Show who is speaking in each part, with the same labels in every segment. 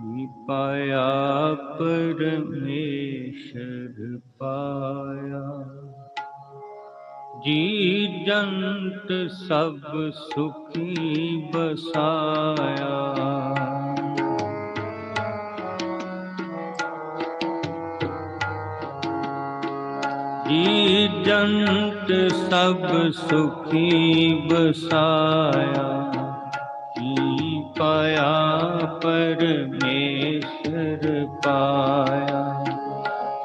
Speaker 1: पाया परमेश्वर पाया जी जंत सब सुखी बसाया जी जंत सब सुखी बसाया जी पाया, परमेश्वर पाया।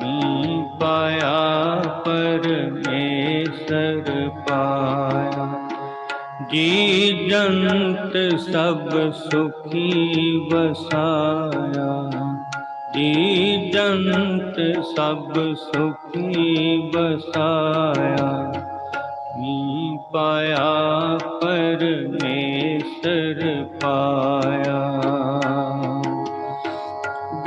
Speaker 1: जी पाया, परमेश्वर पाया। जी जंत सब सुखी बसाया। जी जंत सब सुखी बसाया। मी पाया, परमेश्वर पाया।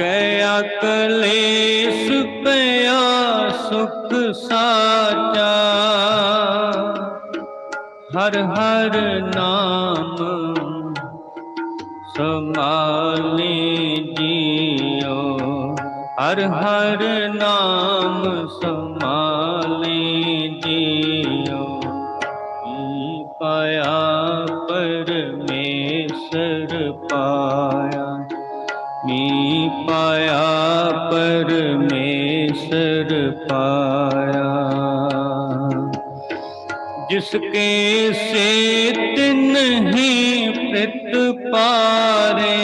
Speaker 1: गया कलेश पया सुख साचा। हर हर नाम समाले जियो। हर हर नाम समाले जियो। पाया, परमेश्वर पाया। मी पाया, परमेश्वर पाया। जिसके से तिन प्रत पारे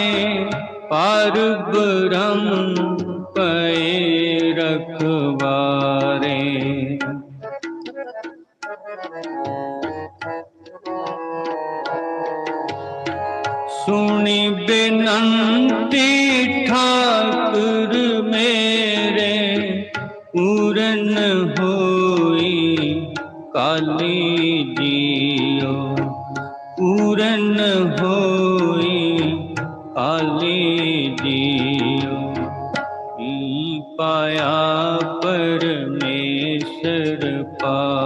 Speaker 1: पार ब्रह्म पे रखवारे। सुनी बिनंती ठाकुर मेरे, पूरन होई काली जियो। पूरन होई काली जियो। पाया परमेश्वर पाया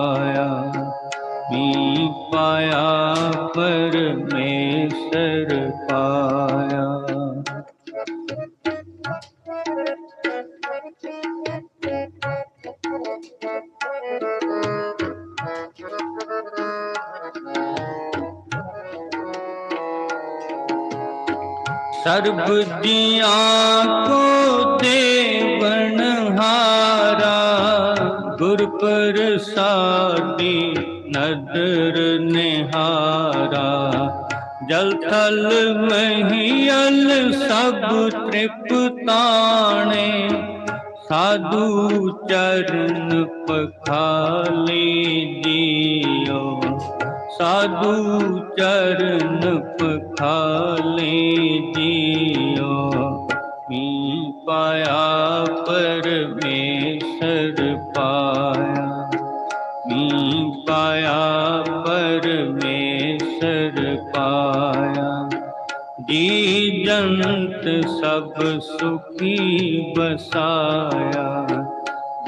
Speaker 1: सर्ब दिया को देवन हारा गुर प्रसादी नदर निहारा। जल थल महियल सब तृप्ताणे, साधु चरण पखाली दियो। साधु चरण पखाले दियो। मी पाया परमेश्वर पाया। मी पाया परमेश्वर पाया। जी जंत सब सुखी बसाया।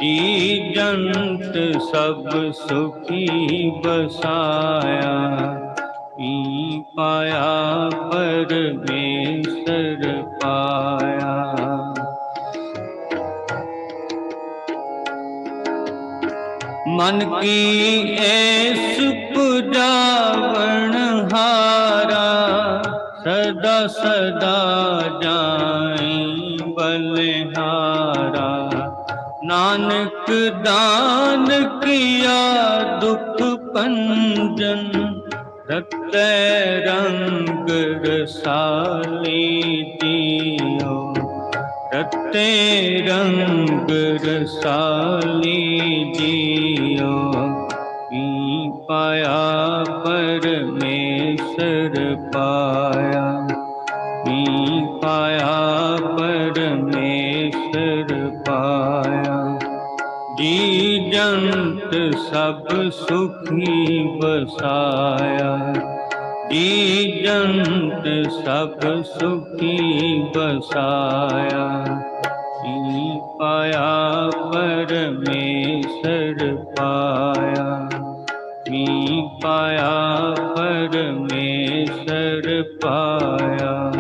Speaker 1: जी जंत सब सुखी बसाया। पी पाया परमेश्वर पाया। मन की ऐस पुजावन सदा जाई बलिहारा। नानक दान किया दुख पंजन रक्त रंग रसाली दियो। रते रंग रसाली दियो। पाया परमेश्वर पाया। पाया। दीजंत सब सुखी बसाया। दीजंत सब सुखी बसाया। ई पाया परमेश्वर पाया। मी पाया परमेश्वर पाया।